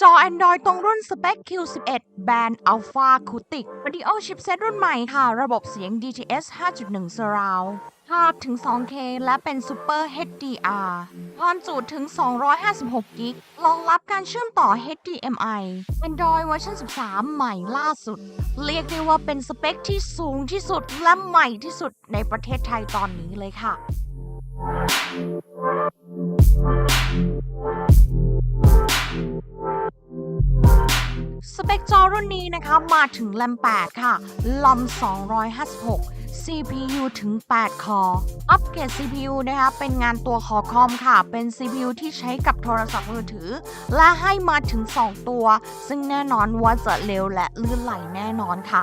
จอ Android ตรงรุ่น Spec Q11 แบรนด์ Alpha Cutic Audio Chipset รุ่นใหม่ค่ะ ระบบเสียง DTS 5.1 Surround ภาพถึง 2K และเป็น Super HDR ความจุถึง 256 กิกรองรับการเชื่อมต่อ HDMI Android เวอร์ชัน13 ใหม่ล่าสุด เรียกได้ว่าเป็นสเปคที่สูงที่สุดและใหม่ที่สุดในประเทศไทยตอนนี้เลยค่ะ สเปคจอรุ่นนี้นะคะมาถึงแรม 8 ค่ะลำ256 CPU ถึง 8 คอ อัปเกรด CPU นะคะ เป็นงานตัวคอคอมค่ะ เป็น CPU ที่ใช้กับโทรศัพท์มือถือ และให้มาถึง 2 ตัว ซึ่งแน่นอนว่าจะเร็วและลื่นไหลแน่นอนค่ะ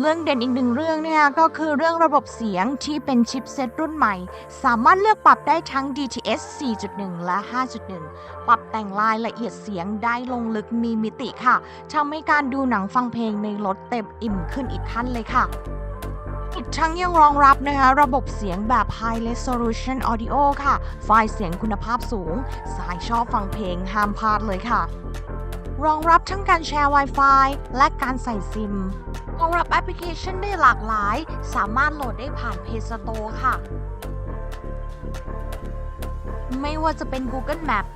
เรื่องเด่นอีกหนึ่งเรื่องเนี่ยก็คือเรื่องระบบเสียงที่เป็นชิปเซตรุ่นใหม่ สามารถเลือกปรับได้ทั้ง DTS 4.1 และ 5.1 ปรับแต่งรายละเอียดเสียงได้ลงลึกมีมิติค่ะทำให้การดูหนังฟังเพลงในรถเต็มอิ่มขึ้นอีกขั้นเลยค่ะอีกทั้งยังรองรับนะคะระบบเสียงแบบ High Resolution Audio ค่ะ ไฟล์เสียงคุณภาพสูง สายชอบฟังเพลงห้ามพลาดเลยค่ะ รองรับทั้งการแชร์ Wi-Fi และการใส่ซิม รองรับแอปพลิเคชันได้หลากหลาย สามารถโหลดได้ผ่าน Play Store ค่ะ ไม่ว่าจะเป็น Google Map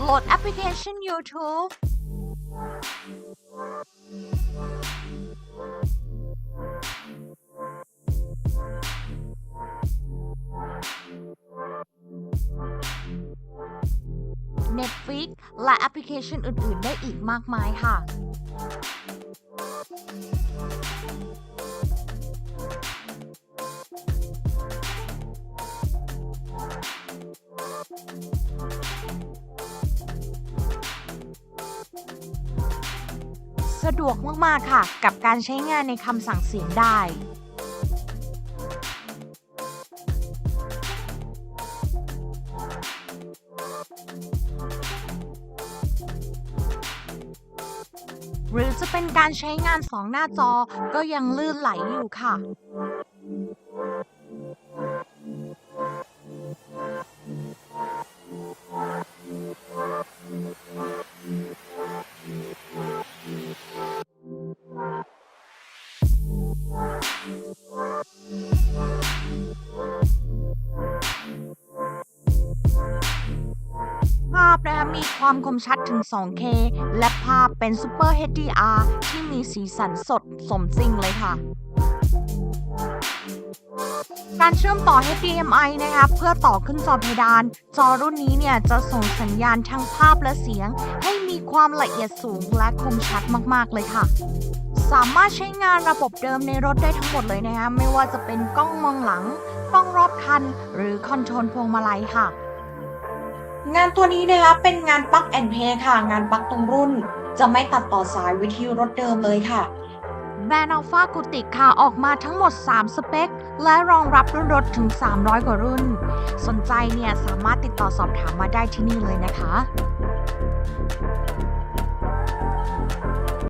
โหลดแอปพลิเคชัน YouTube Netflix และแอปพลิเคชันอื่น ๆ ได้อีกมากมายค่ะสะดวกมาก ๆ ค่ะ กับการใช้งานในคำสั่งเสียงได้ หรือจะเป็นการใช้งานสองหน้าจอก็ยังลื่นไหลอยู่ค่ะ มีความคมชัดถึง 2K และภาพเป็น Super HDR ที่มีสีสันสดสมจริงเลยค่ะการเชื่อมต่อ HDMI นะคะเพื่อต่อขึ้นจอเพดาน จอรุ่นนี้เนี่ยจะส่งสัญญาณทั้งภาพและเสียง ให้มีความละเอียดสูงและคมชัดมาก ๆ เลยค่ะ สามารถใช้งานระบบเดิมในรถได้ทั้งหมดเลยนะคะไม่ว่าจะเป็นกล้องมองหลัง กล้องรอบคัน หรือคอนโทรลพวงมาลัยค่ะ งานตัวนี้นะคะเป็นงานปักแอนเพย์ค่ะ งานปักตรงรุ่น จะไม่ตัดต่อสายวิทยุรถเดิมเลยค่ะแบรนด์อัลฟากูติกค่ะ ออกมาทั้งหมด 3 สเปค และรองรับรุ่นรถถึง 300 กว่ารุ่น สนใจเนี่ย สามารถติดต่อสอบถามมาได้ที่นี่เลยนะคะ